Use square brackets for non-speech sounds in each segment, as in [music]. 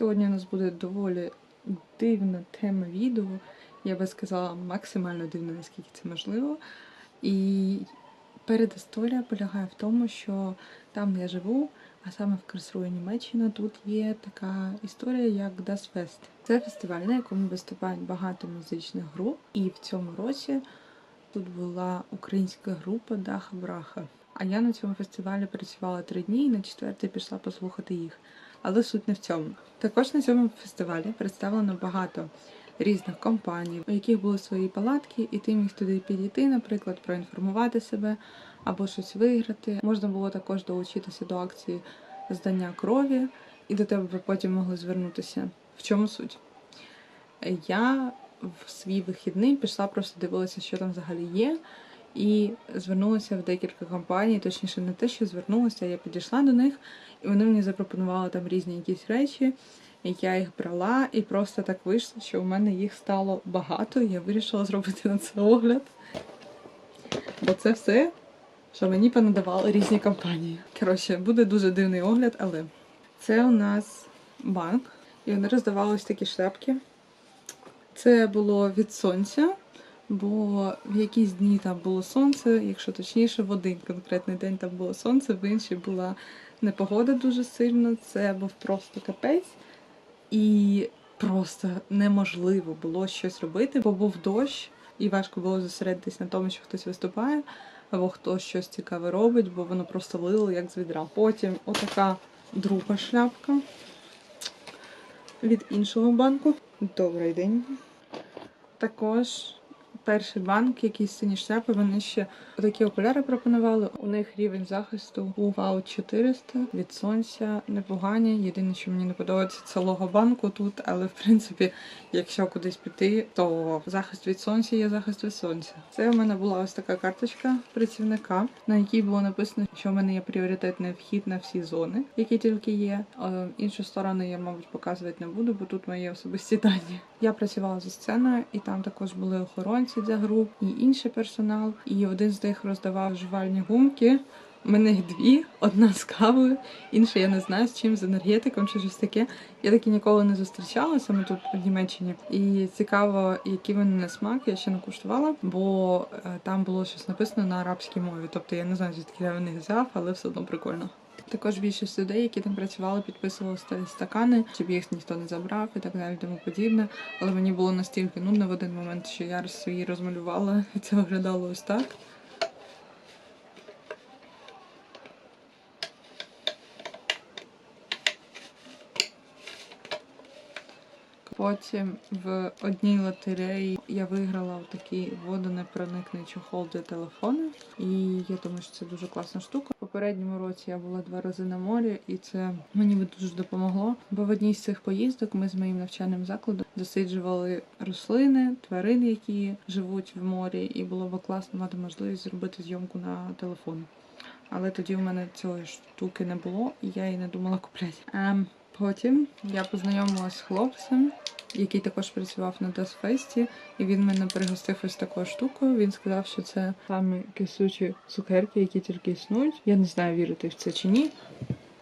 Сьогодні у нас буде доволі дивна тема відео. Я би сказала, максимально дивна, наскільки це можливо. І передісторія полягає в тому, що там, я живу, а саме в Карсруї, Німеччина, тут є така історія, як Das Fest. Це фестиваль, на якому виступають багато музичних груп. І в цьому році тут була українська група Даха Браха. А я на цьому фестивалі працювала три дні і на четвертий пішла послухати їх. Але суть не в цьому. Також на цьому фестивалі представлено багато різних компаній, у яких були свої палатки, і ти міг туди підійти, наприклад, проінформувати себе або щось виграти. Можна було також долучитися до акції здання крові, і до тебе потім могли звернутися. В чому суть? Я в свій вихідний пішла, просто дивилася, що там взагалі є. І звернулася в декілька компаній, точніше, не те, що звернулася, я підійшла до них, вони мені запропонували там різні якісь речі. І я їх брала, і просто так вийшло, що у мене їх стало багато, я вирішила зробити на це огляд. Бо це все, що мені понадавали різні компанії. Коротше, буде дуже дивний огляд, але це у нас банк, і вони роздавали ось такі шляпки. Це було від сонця, бо в якісь дні там було сонце, якщо точніше, в один конкретний день там було сонце, в інший була непогода дуже сильно. Це був просто капець. І просто неможливо було щось робити, бо був дощ, і важко було зосередитись на тому, що хтось виступає, або хтось щось цікаве робить, бо воно просто лило як з відра. Потім отака друга шляпка від іншого банку. Добрий день. Також перший банк, якісь сині шляпи, вони ще такі окуляри пропонували. У них рівень захисту UV 400 від сонця непогані. Єдине, що мені не подобається, це лого банку тут, але в принципі, якщо кудись піти, то захист від сонця є захист від сонця. Це у мене була ось така карточка працівника, на якій було написано, що в мене є пріоритетний вхід на всі зони, які тільки є. Е, Іншу сторону я, мабуть, показувати не буду, бо тут мої особисті дані. Я працювала за сценою, і там також були охоронці для груп і інший персонал. І один з них роздавав жувальні гумки. У мене їх дві, одна з кавою, інша я не знаю з чим, з енергетиком чи щось таке. Я таки ніколи не зустрічала саме тут в Німеччині. І цікаво, які вони на смак, я ще не куштувала, бо е, там було щось написано на арабській мові. Тобто я не знаю, звідки я в них взяв, але все одно прикольно. Також більшість людей, які там працювали, підписували старі стакани, щоб їх ніхто не забрав і так далі, тому подібне. Але мені було настільки нудно в один момент, що я свої розмалювала, і [laughs] це виглядало ось так. Потім в одній лотереї я виграла такий водонепроникний чохол для телефону. І я думаю, що це дуже класна штука. В попередньому році я була два рази на морі, і це мені би дуже допомогло. Бо в одній з цих поїздок ми з моїм навчальним закладом досліджували рослини, тварин, які живуть в морі, і було б класно мати можливість зробити зйомку на телефон. Але тоді в мене цієї штуки не було, і я її не думала купляти. Потім я познайомилася з хлопцем, який також працював на Дасфесті, і він мене пригостив ось такою штукою. Він сказав, що це самі кисучі цукерки, які тільки існують. Я не знаю, вірити в це чи ні.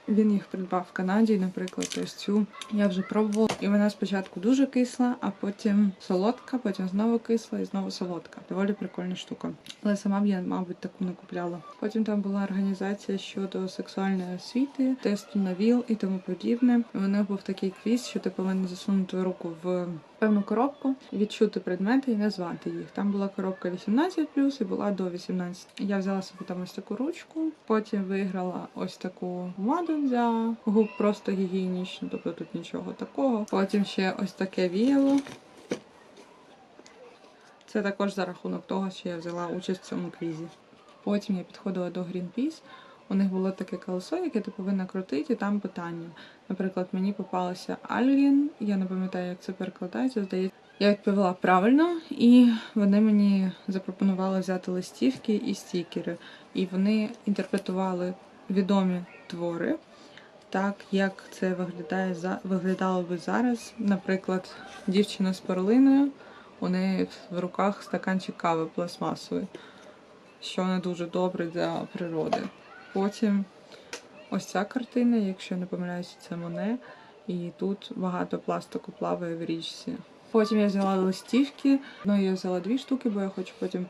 Він їх придбав в Канаді, наприклад, ось цю я вже пробувала. І вона спочатку дуже кисла, а потім солодка, потім знову кисла і знову солодка. Доволі прикольна штука. Але сама б я, мабуть, таку не купляла. Потім там була організація щодо сексуальної освіти, тесту на ВІЛ і тому подібне. У мене був такий квіз, що ти повинен засунути руку в певну коробку, відчути предмети і назвати їх. Там була коробка 18+, і була до 18. Я взяла собі там ось таку ручку, потім виграла ось таку помаду для губ, просто гігієнічно, тобто тут нічого такого. Потім ще ось таке віяло. Це також за рахунок того, що я взяла участь в цьому квізі. Потім я підходила до Greenpeace. У них було таке колесо, яке ти повинна крутити, і там питання. Наприклад, мені попалося Альгін, я не пам'ятаю, як це перекладається, здається. Я відповіла правильно, і вони мені запропонували взяти листівки і стікери. І вони інтерпретували відомі твори, так як це виглядає виглядало би зараз. Наприклад, дівчина з перлиною, у неї в руках стаканчик кави пластмасовий, що не дуже добре для природи. Потім ось ця картина, якщо не помиляюся, це Моне. і тут багато пластику плаває в річці. Потім я взяла листівки. Ну я взяла дві штуки, бо я хочу потім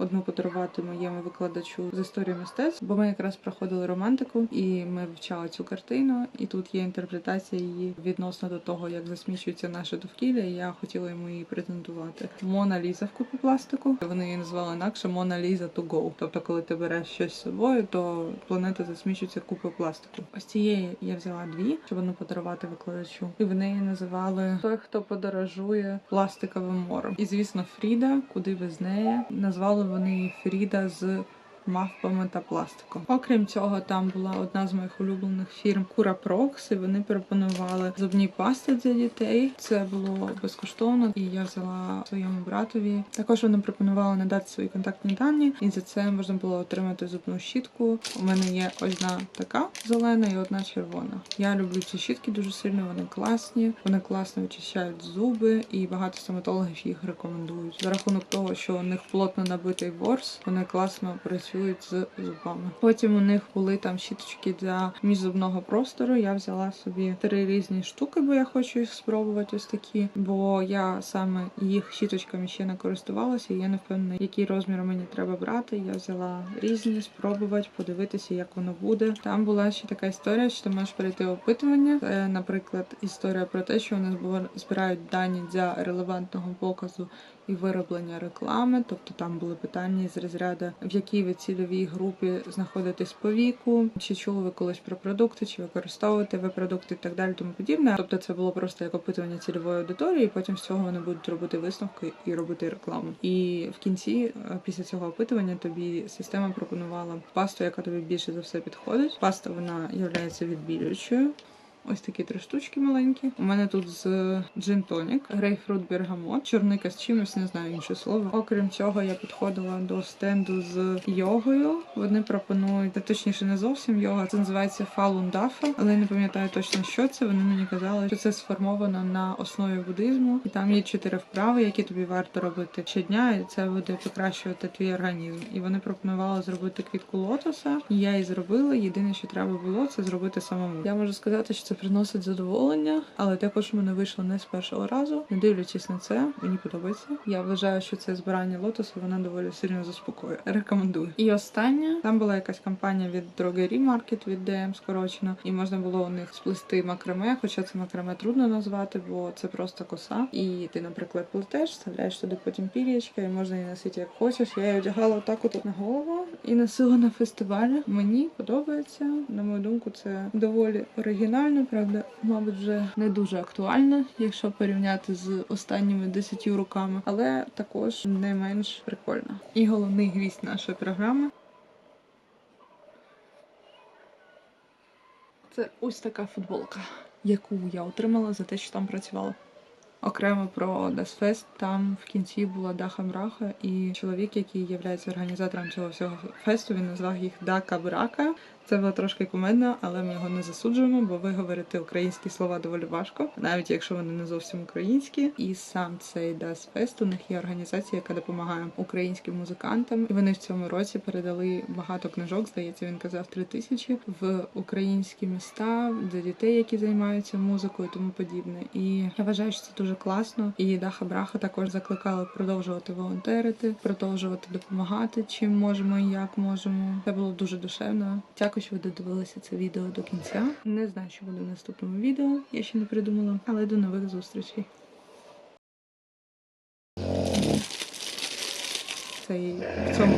одну подарувати моєму викладачу з історії мистецтв, бо ми якраз проходили романтику, і ми вивчали цю картину. І тут є інтерпретація її відносно до того, як засмічується наше довкілля. І я хотіла йому її презентувати. Мона Ліза в купі пластику. Вони її назвали інакше Мона Ліза to go. Тобто, коли ти береш щось з собою, то планета засмічується купою пластику. Ось цієї я взяла дві, щоб одну подарувати викладачу. І в неї називали той, хто подорожує пластиковим морем. І звісно, Фріда, куди без неї, назвали вони Фріда з. Мавпами та пластиком. Окрім цього, там була одна з моїх улюблених фірм Кура Прокс, і вони пропонували зубні пасти для дітей. Це було безкоштовно, і я взяла своєму братові. Також вони пропонували надати свої контактні дані, і за це можна було отримати зубну щітку. У мене є одна така зелена і одна червона. Я люблю ці щітки дуже сильно. Вони класні, вони класно очищають зуби, і багато стоматологів їх рекомендують. За рахунок того, що у них плотно набитий ворс, вони класно працюють з зубами. Потім у них були там щіточки для міжзубного простору. Я взяла собі три різні штуки, бо я хочу їх спробувати ось такі. Бо я саме їх щіточками ще не користувалася, і я не впевнена, який розмір мені треба брати. Я взяла різні, спробувати, подивитися, як воно буде. Там була ще така історія, що ти можеш перейти опитування. Це, наприклад, історія про те, що вони збирають дані для релевантного показу і вироблення реклами. Тобто там були питання з розряду, в якій ви цільовій групі знаходитесь по віку, чи чули ви колись про продукти, чи використовуєте ви продукти і так далі, тому подібне. Тобто це було просто як опитування цільової аудиторії, і потім з цього вони будуть робити висновки і робити рекламу. І в кінці, е, після цього опитування, тобі система пропонувала пасту, яка тобі більше за все підходить. Паста вона є відбілюючою. Ось такі три штучки маленькі. У мене тут з джин тонік, грейпфрут бергамот, чорника з чимось, не знаю інше слово. Окрім цього, я підходила до стенду з йогою. Вони пропонують, та точніше, не зовсім йога. Це називається Dafa, але я не пам'ятаю точно, що це. Вони мені казали, що це сформовано на основі буддизму, і там є чотири вправи, які тобі варто робити щодня, і це буде покращувати твій організм. І вони пропонували зробити квітку лотоса. Я її зробила. Єдине, що треба було, це зробити самому. Я можу сказати, що це приносить задоволення, але також в мене вийшло не з першого разу. Не дивлячись на це, мені подобається. Я вважаю, що це збирання лотосу вона доволі сильно заспокоює. Рекомендую. І останнє там була якась кампанія від Drogerie Market, від DM скорочено, і можна було у них сплести макраме, хоча це макраме трудно назвати, бо це просто коса. І ти, наприклад, плетеш, вставляєш туди потім пір'ячка, і можна її носити як хочеш. Я її одягала отак от на голову і носила на фестивалі. Мені подобається. На мою думку, це доволі оригінально, правда, мабуть, вже не дуже актуально, якщо порівняти з останніми 10 роками, але також не менш прикольно. І головний гвість нашої програми. Це ось така футболка, яку я отримала за те, що там працювала. Окремо про Дасфест, там в кінці була Даха Мраха, і чоловік, який є організатором цього всього фесту, він назвав їх Дака Брака. Це було трошки кумедно, але ми його не засуджуємо, бо виговорити українські слова доволі важко, навіть якщо вони не зовсім українські. І сам цей Дасфест у них є організація, яка допомагає українським музикантам. І вони в цьому році передали багато книжок. Здається, він казав три тисячі в українські міста для дітей, які займаються музикою, тому подібне. І я вважаю, що це дуже класно. І Даха Браха також закликали продовжувати волонтерити, продовжувати допомагати, чим можемо і як можемо. Це було дуже душевно. Дякую, що ви додивилися це відео до кінця. Не знаю, що буде в наступному відео. Я ще не придумала, але до нових зустрічей. Цей в цьому